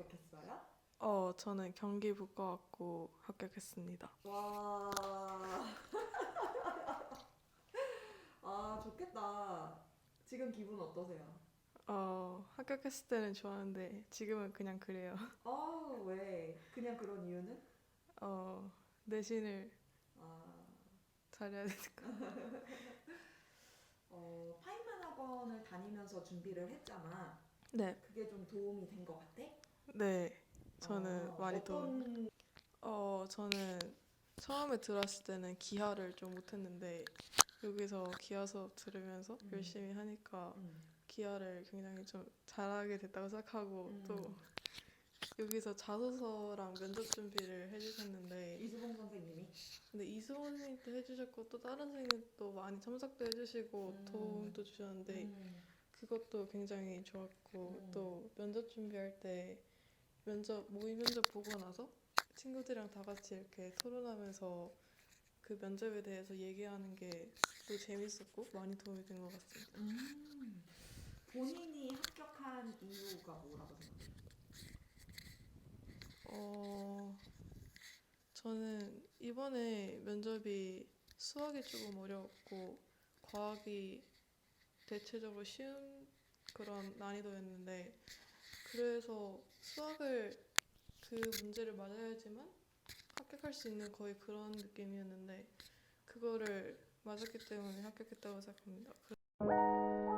합격했어요? 어, 저는 경기북과학고 합격했습니다. 와. 아, 좋겠다. 지금 기분 어떠세요? 어, 합격했을 때는 좋았는데 지금은 그냥 그래요. 아, 왜? 그냥 그런 이유는? 어, 내신을 아, 잘해야 되니까. 어, 파인만 학원을 다니면서 준비를 했잖아. 네, 그게 좀 도움이 된 것 같아? 네, 저는 어, 많이 도움. 어떤 어, 저는 처음에 들어왔을 때는 기하를 좀 못했는데 여기서 기하 수업 들으면서 음. 열심히 하니까 음, 기하를 굉장히 좀 잘하게 됐다고 생각하고 음. 또 여기서 자소서랑 면접 준비를 해주셨는데 이수봉 선생님이 근데 이수원 선생님도 해주셨고 또 다른 선생님도 많이 첨삭도 해주시고 음. 도움도 주셨는데 음, 그것도 굉장히 좋았고 음. 또 면접 준비할 때 면접 모의 면접 보고 나서 친구들이랑 다 같이 이렇게 토론하면서 그 면접에 대해서 얘기하는 게 또 재밌었고 많이 도움이 된 것 같습니다. 음, 본인이 합격한 이유가 뭐라고 생각해요? 어, 저는 이번에 면접이 수학이 조금 어려웠고 과학이 대체적으로 쉬운 그런 난이도였는데 그래서 수학을 그 문제를 맞아야지만 합격할 수 있는 거의 그런 느낌이었는데 그거를 맞았기 때문에 합격했다고 생각합니다. 그-